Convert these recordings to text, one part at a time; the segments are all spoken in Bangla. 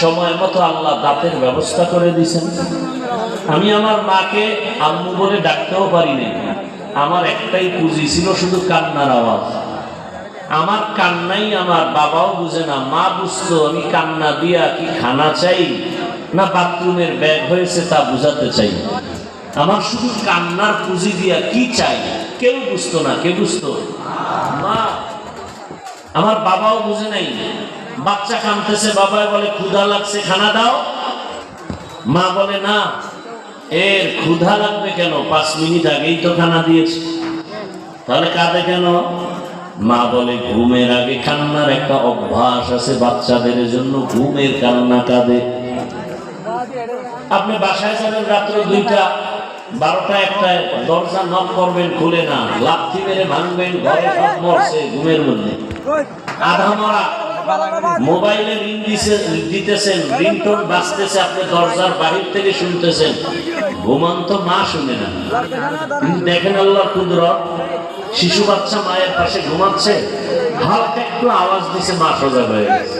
সময় মতো আল্লাহ দাঁতের ব্যবস্থা করে দিয়েছেন। আমি আমার মাকে আম্মু বলে ডাকতেও পারি নাই। আমার একটাই পুঁজি ছিল শুধু কান্নার আওয়াজ। আমার কান্নাই আমার বাবাও বুঝে না, মা বুঝতো আমি কান্না দিয়া কি খানা চাই না বাথরুমের ব্যাগ হয়েছে তা বুঝাতে চাই। আমার শুধু কান্নার পুঁজি দিয়া কি চাই কেউ বুঝতো না, কে বুঝতো? মা। আমার বাবাও বুঝে নাই। বাচ্চা কামতেছে বাবাই বলে, ক্ষুধা লাগছে, খানা দাও। মা বলে, না, এর ক্ষুধা লাগবে কেন? পাঁচ মিনিট আগেই তো খানা দিয়েছে। তাহলে কাঁদে কেন? মা বলে, ঘুমের আগে কান্নার একটা অভ্যাস আছে বাচ্চাদের জন্য, ঘুমের কান্না কাঁদে। আপনি বাসায় যাবেন রাত্র দুইটা, বারোটা, একটায়, দরজা নক করবেন, খুলে না। লাথি মেরে ভাঙবেন, ঘরে সব মরছে ঘুমের মধ্যে। আধা মরা। মোবাইলে রিং দিছে দিতেছেন রিংটোন বাজতেছে, আপনি দরজার বাহির থেকে শুনতেছেন। ঘুমন্ত মা শুনে না। দেখেন আল্লাহ কুদরত, শিশু বাচ্চা মায়ের পাশে ঘুমাচ্ছে, হালকা একটু আওয়াজ দিছে, মা সোজা হয়ে গেছে।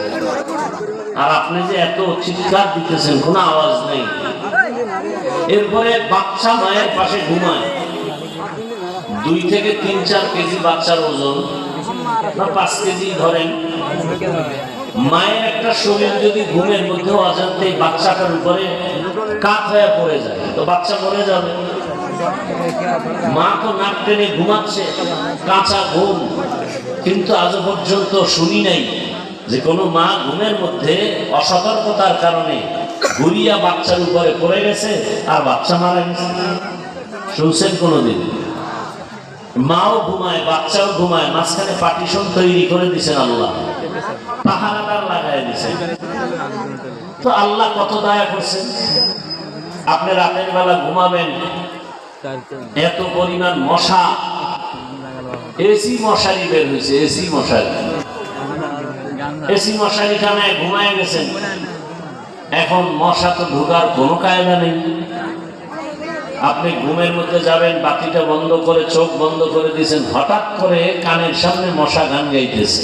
আর আপনি যে এত চিৎকার দিতেছেন, কোনো আওয়াজ নেই। এরপরে বাচ্চা মায়ের পাশে ঘুমায়। দুই থেকে তিন, চার কেজি বাচ্চার ওজন, বা পাঁচ কেজি ধরেন। মায়ের একটা শরীর যদি ঘুমের মধ্যে অজান্তে বাচ্চাটার উপরে কাত হয়ে পড়ে যায়, তো বাচ্চা মরে যাবে। মা তো নাক টেনে ঘুমাচ্ছে, কাঁচা ঘুম। কিন্তু আজ পর্যন্ত শুনি নাই যে কোনো মা ঘুমের মধ্যে অসতর্কতার কারণে ঘুরিয়া বাচ্চার উপরে পড়ে গেছে আর বাচ্চা মারা গেছে। শুনছেন কোনোদিন? মাও ঘুমায়, বাচ্চাও ঘুমায়, মাঝখানে পার্টিশন তৈরি করে দিছেন আল্লাহ। তো আল্লাহ কত দয়া করছেন? আপনি রাতের বেলা ঘুমাবেন। এত পরিমাণ মশা। এসি মশারি বের হয়েছে এসি মশারি। এসি মশারি টানায় ঘুমায় গেছেন। এখন মশা তো ঢোকার কোনো কায়দা নেই। আপনি ঘুমের মধ্যে যাবেন, বাতিটা বন্ধ করে, চোখ বন্ধ করে দিয়েছেন, হঠাৎ করে কানের সামনে মশা গান গাইতেছে।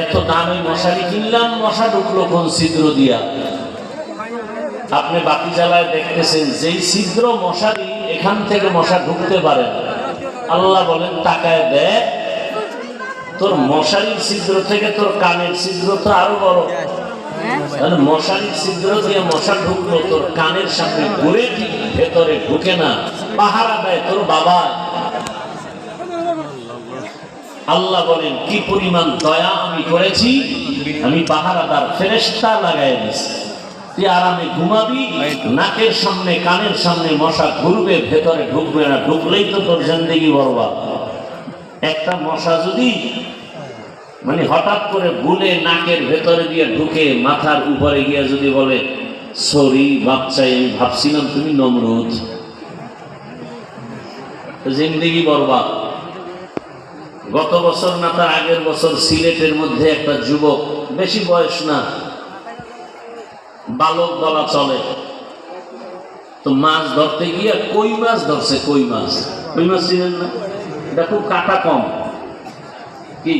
এত দামি মশারি কিনলাম, মশা ঢুকলো কোন ছিদ্র দিয়া। আপনি বাকি জ্বালায় দেখতেছেন, যেই ছিদ্র মশারি এখান থেকে মশা ঢুকতে পারে। আল্লাহ বলেন টাকায় দেয় তোর মশারির ছিদ্র থেকে তোর কানের ছিদ্র তো আরও বড়। মশারির ছিদ্র দিয়ে মশা ঢুকলো, তোর কানের সামনে ঘুরে ভেতরে ঢুকে না। পাহারা দেয় তোর বাবা আল্লাহ বলেন, কি পরিমাণ দয়া আমি করেছি, আমি পাহারাদার ফেরেস্তা লাগাই দিছি। তুই আরামে ঘুমাবি, নাকের সামনে, কানের সামনে মশা ঘুরবে, ভেতরে ঢুকবে না, ঢুকলেই তো তোর জিন্দেগি বরবাদ। একটা মশা যদি মানে হঠাৎ করে ভুলে নাকের ভেতরে দিয়ে ঢুকে, মাথার উপরে গিয়ে যদি বলে, সরি বাচ্চাই আমি ভাবছিলাম তুমি নমরুদ। জিন্দিগি বরবাদ। গত বছর না, তার আগের বছর সিলেটের মধ্যে একটা যুবক, বেশি বয়স না, বালক বলা চলে। তো মাছ ধরতে গিয়ে কই মাছ ধরছে, কই মাছ? কই মাছ ছিলেন না? এটা খুব কাটা কম। কি?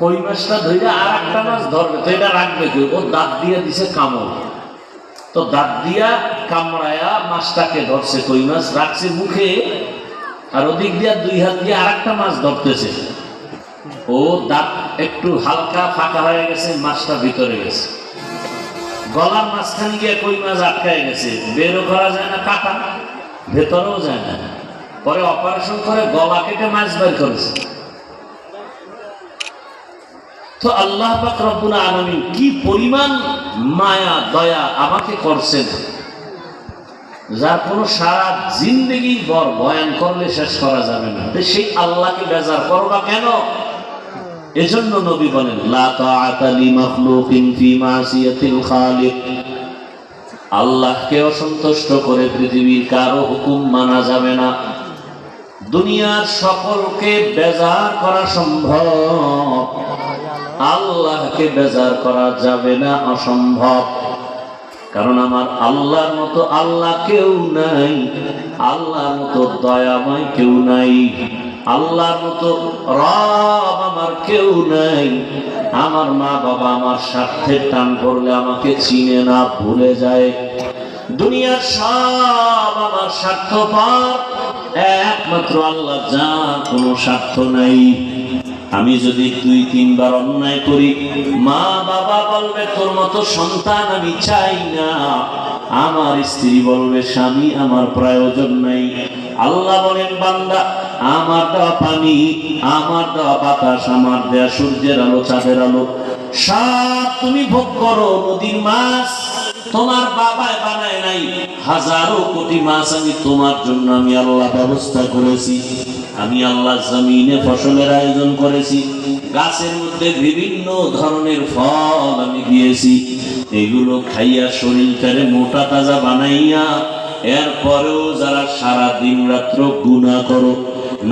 কই মাছটা ধরে আর একটা মাছ ধরবে, তো এটা রাখবে কি? ও দাঁত দিয়ে দিছে কামড়। তো দাঁত দিয়া কামড়ায়া মাছটাকে ধরছে কই মাছ, রাখছে মুখে আর ওদিক দিয়া দুই হাত দিয়ে আর একটা মাছ ধরতেছে। ও দাঁত একটু হালকা ফাঁকা হয়ে গেছে, মাছটা ভিতরে গেছে। গলার মাঝখানে গিয়ে কই মাছ আটকায় গেছে? বেরও করা যায় না, কাটা। ভেতরেও যায় না। পরে অপারেশন করে গলা কেটে মাছ বের করেছে। তো আল্লাহ পাক রব্বুল আলামিন কি পরিমাণ মায়া, দয়া আমাকে করছেন? যার কোনো সারা জিন্দগি বর বয়ান করলে শেষ করা যাবে না। সেই আল্লাহকে বেজার করবা কেন? এজন্য নবী বলেন আল্লাহকে অসন্তুষ্ট করে পৃথিবীর কারও হুকুম মানা যাবে না। দুনিয়ার সকলকে বেজার করা সম্ভব। আল্লাহকে বেজার করা যাবে না, অসম্ভব। কারণ আমার আল্লাহর মতো আল্লাহ কেউ নাই, আল্লাহর মতো দয়াময় কেউ নাই, আল্লাহর মতো রব আমার কেউ নাই। আমার মা বাবা আমার স্বার্থের টান করলে আমাকে চিনে না, ভুলে যায়। দুনিয়ার সব আমার স্বার্থ পার একমাত্র আল্লাহ যা কোনো স্বার্থ নাই। আমি যদি দুই তিনবার অন্যায় করি, মা বাবা বলবে, তোর মতো সন্তান আমি চাই না। আমার স্ত্রী বলবে, স্বামী, আমার প্রয়োজন নাই। আল্লাহ বলেন, বান্দা, আমার দেওয়া পানি, আমার দেওয়া বাতাস, আমার দেওয়া সূর্যের আলো, চাঁদের আলো, সব তুমি ভোগ করো। নদীর মাছ তোমার বাবায় বানায় নাই, হাজারো কোটি মাছ আমি তোমার জন্য আমি আল্লাহ ব্যবস্থা করেছি। আমি আল্লাহ জমিনে ফসলের আয়োজন করেছি। গাছের মধ্যে বিভিন্ন ধরনের ফল আমি দিয়েছি। এগুলো খাইয়া শরীরটারে মোটা তাজা বানাইয়া, এরপরেও যারা সারা দিন রাত্র গুণা করো,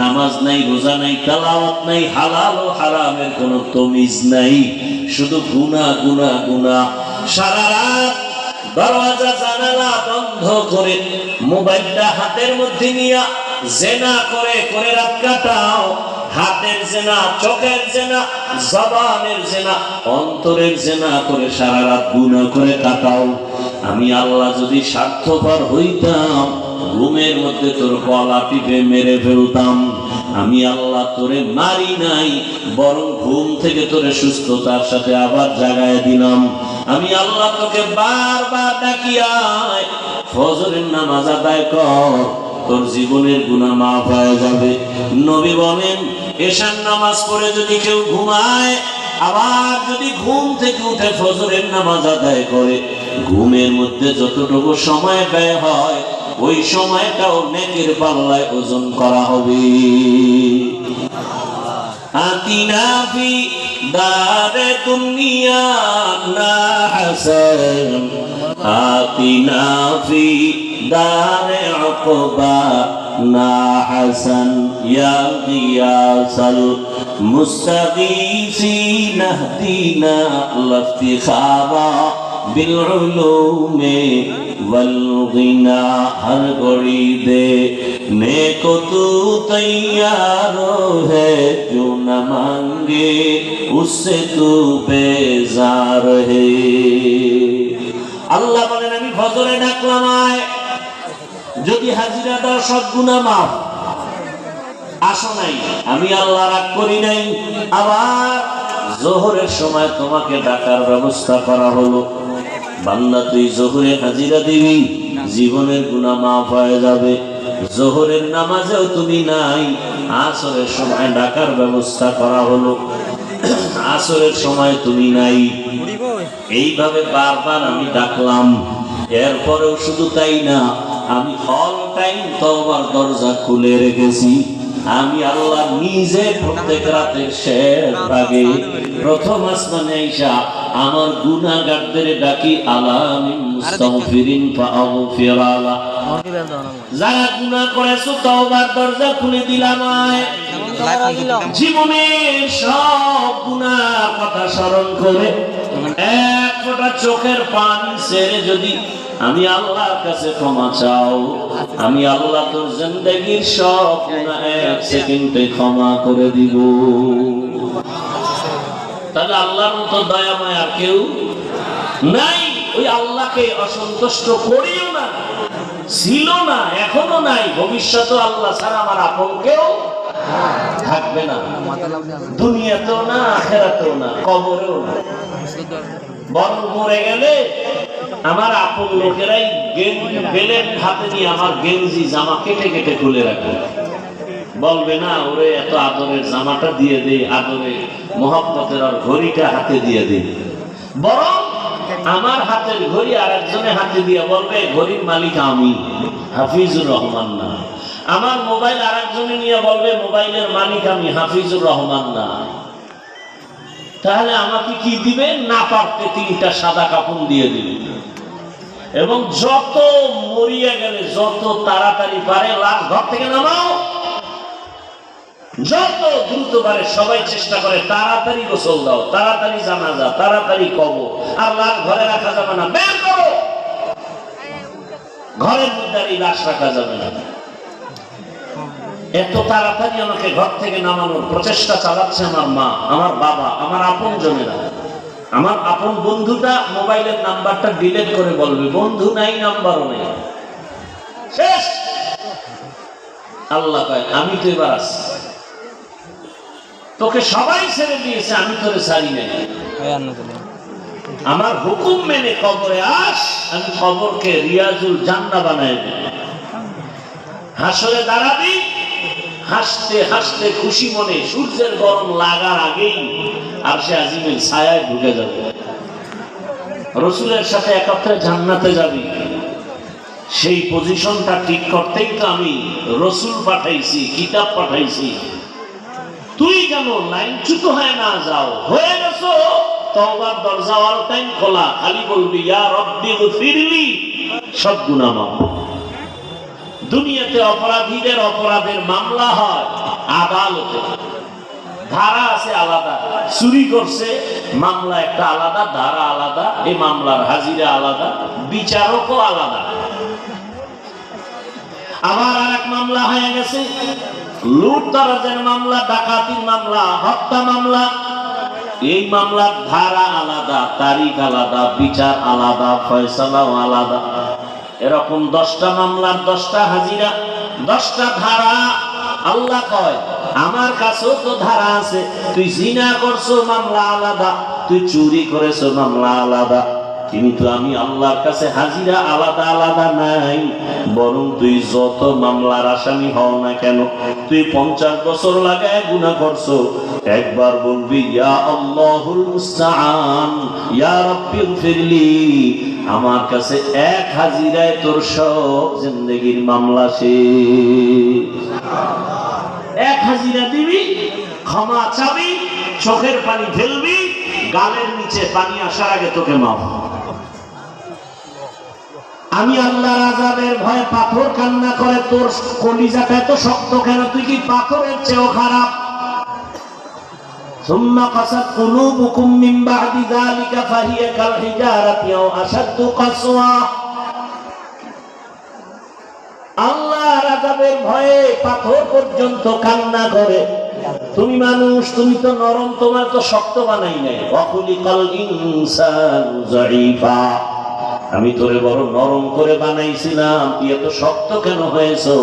নামাজ নাই, রোজা নাই, তালাওয়াত নাই, হালাল ও হারামের কোনো তমিজ নাই। শুধু গুণা গুণা গুণা সারা রাত দরওয়াজা, জানালা বন্ধ করে মোবাইলটা হাতের মধ্যে নিয়া জেনা করে করে রাত কাটাও হাতের জেনা, চোখের জেনা, জবানের জেনা, অন্তরের জেনা করে সারা রাত গুণা করে কাটাও। আমি আল্লাহ যদি স্বার্থপর হইতাম, ঘুমের মধ্যে তোর গলা টিপে মেরে ফেলতাম। আমি আল্লাহ তোরে মারি নাই, বরং ঘুম থেকে তোরে সুস্থতার সাথে আবার জাগায় দিলাম। আমি আল্লাহ তোকে বারবার ডাকিয়ায় ফজরের নামাজ আদায় কর। তোর জীবনের গুণা মাফ হয়ে যাবে। নবী বলেন, এশার নামাজ পড়ে যদি কেউ ঘুমায়, আবার যদি ঘুম থেকে উঠে ফজরের নামাজ আদায় করে, ঘুমের মধ্যে যতটুকু সময় ব্যয় হয়, ওই সময়টাও নেকের পাল্লায় ওজন করা হবে। আতিনা ফি দারে দুনিয়া না হাসান। আতিনা دار عقبا نا حسن يا غياث المستغيثين اهدنا لافتخارا بالعلوم والغنى ہر گڑی دے نیک تو تیار ہے جو نہ مانگے اس سے تو بیزار ہے আল্লাহ বলেন আমি ফজরে ডাকলাম আয় যদি হাজিরা দাও সব গুণা মাফ। আসো নাই। আমি আল্লাহ রাগ করি নাই। আবার জোহরের সময় তোমাকে ডাকার ব্যবস্থা করা হলো। বান্দা, তুই জোহরে হাজিরা দিবি, জীবনের গুণা মাফ হয়ে যাবে। জোহরের নামাজেও তুমি নাই। আসরের সময় ডাকার ব্যবস্থা করা হলো। আসরের সময় তুমি নাই। এইভাবে বারবার আমি ডাকলাম। এরপরেও শুধু তাই না আমি অল টাইম তোমার দরজা খুলে রেখেছি। আমি আল্লাহ নিজে প্রত্যেক রাতের শেষ ভাগে প্রথম আসমানে আইসা আমার গুনাহগারদের ডাকি, আলামিন যারা করেছ দরজা খুলে দিলাম জীবনের সব গুনাহ কথা স্মরণ করে এক ফোঁটা চোখের পানি ছেড়ে যদি আমি আল্লাহর কাছে ক্ষমা চাও। আমি আল্লাহ তোর জিন্দগির সব এক সেকেন্ডে ক্ষমা করে দিব। তাহলে আল্লাহর মতো দয়া মায়া কেউ নাই? ওই আল্লাহকে অসন্তুষ্ট করিও না, ছিল না, এখনও নাই। ভবিষ্যতে আল্লাহ ছাড়া আমার আপন কেউ থাকবে না। দুনিয়াতেও না, আখেরাতেও না, কবরেও না। বরং মরে গেলে আমার আপন লোকেরাই বেলের হাতে নিয়ে আমার গেঞ্জি, জামা কেটে কেটে খুলে রাখবে বলবে না, ওরে, এত আদরের জামাটা দিয়ে দে আদরে মহব্বতের আর ঘড়িটা হাতে দিয়ে দে। বরং আমার হাতের ঘড়ি আর একজনের হাতে দিয়ে বলবে, ঘড়ির মালিক আমি, হাফিজুর রহমান না। আমার মোবাইল আর একজনে নিয়ে বলবে, মোবাইলের মালিক আমি, হাফিজুর রহমান না। তাহলে আমাকে কি দিবে? না পারতে তিনটা সাদা কাপড় দিয়ে দিবে। এবং যত মরিয়া গেলে, যত তাড়াতাড়ি পারে, লাশ ঘর থেকে নামাও। যত দ্রুত পারে, সবাই চেষ্টা করে, তাড়াতাড়ি গোসল দাও, তাড়াতাড়ি জানাজা, তাড়াতাড়ি কব আর লাশ ঘরে রাখা যাবে না, বের করো। ঘরের মধ্যে লাশ রাখা যাবে না। এত তাড়াতাড়ি আমাকে ঘর থেকে নামানোর প্রচেষ্টা চালাচ্ছে আমার মা আমার বাবা আমার আপন জনেরা। আমার আপন বন্ধুটা মোবাইলের নাম্বারটা ডিলিট করে বলবে বন্ধু নাই নাম্বারও নেই। শেষ। আল্লাহ কয় আমি তো এবার আসছি। তোকে সবাই ছেড়ে দিয়েছে আমি তোরে ছাড়ি নাই। আমার হুকুম মেনে কবরে আস আমি কবরকে রিয়াজুল জান্না বানাই হাসরে দাঁড়াবি হাসতে হাসতে খুশি মনে সূর্যের গরম লাগার আগেই আর সে আজিমের ছায়ায় ঢুকে যাবে। রসুলের সাথে একত্রে জান্নাতে যাবি। সেই পজিশনটা ঠিক করতেই তো আমি রসুল পাঠাইছি, কিতাব পাঠাইছি। তুই কেন লাইনচ্যুত হয়ে না যাও? হয়ে গেছো? তওবার দরজা অল টাইম খোলা। খালি বলবি, ইয়া রব্বি ফিরলি সব গুনাহ মাফ। দুনিয়াতে অপরাধীদের অপরাধের মামলা হয় আদালতে। ধারা আছে আলাদা। চুরি করছে, মামলা একটা আলাদা, ধারা আলাদা, এই মামলার হাজিরা আলাদা, বিচারকও আলাদা। আবার আর এক মামলা হয়ে গেছে। লুট তরাজের মামলা, ডাকাতির মামলা, হত্যা মামলা। এই মামলার ধারা আলাদা, তারিখ আলাদা, বিচার আলাদা, ফয়সালাও আলাদা। এরকম দশটা মামলার দশটা হাজিরা, দশটা ধারা। আল্লাহ কয়, আমার কাছেও তো ধারা আছে। তুই জিনা করছ, মামলা আলাদা। তুই চুরি করেছ, মামলা আলাদা। কিন্তু আমি আল্লাহর কাছে হাজিরা আলাদা আলাদা নাই। বরং তুই যত মামলার আসামি হও না কেন, তুই পঞ্চাশ বছর লাগায় গুণা করছ। একবার বলবি আমার কাছে এক হাজিরায় তোর সব জিন্দগির মামলা শেষ। এক হাজিরা দিবি, ক্ষমা চাবি, চোখের পানি ফেলবি গালের নিচে পানি আসার আগে তোকে মাফ। আমি আল্লাহর আজাবের ভয়ে পাথর কান্না করে তোর কলিজাটা এত শক্ত কেন তুই কি পাথরের চেয়েও খারাপ ثم قست قلوبكم من بعد ذلك فهي كالحجارة أو أشد قسوة আল্লাহর আযাবের ভয়ে পাথর পর্যন্ত কান্না করে তুমি মানুষ তুমি তো নরম তোমার তো শক্ত বানাই নাই অকুলিকাল ইনসানু যায়ীফা আমি তোরে বড় নরম করে বানাইছিলাম, তুই এত শক্ত কেন হয়েছো?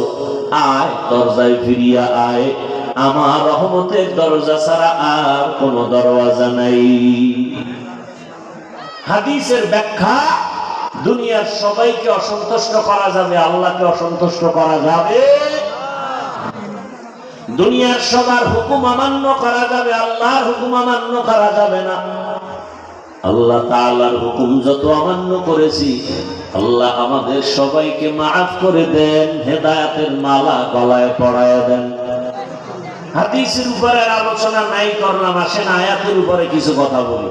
আয়, দরজায় ফিরিয়া আয়। আমার রহমতের দরজা ছাড়া আর কোনো দরওয়াজা নাই। হাদিসের ব্যাখ্যা, দুনিয়ার সবাইকে অসন্তুষ্ট করা যাবে, আল্লাহকে অসন্তুষ্ট করা যাবে। দুনিয়ার সবার হুকুম অমান্য করা যাবে, আল্লাহর হুকুম অমান্য করা যাবে না। আল্লাহ তালার হুকুম যত অমান্য করেছি, আল্লাহ আমাদের সবাইকে মাফ করে দেন, হেদায়াতের মালা গলায় পড়ায় দেন। হাদিসের উপরে আলোচনা নাই করলাম আসেন আয়াতের উপরে কিছু কথা বলি।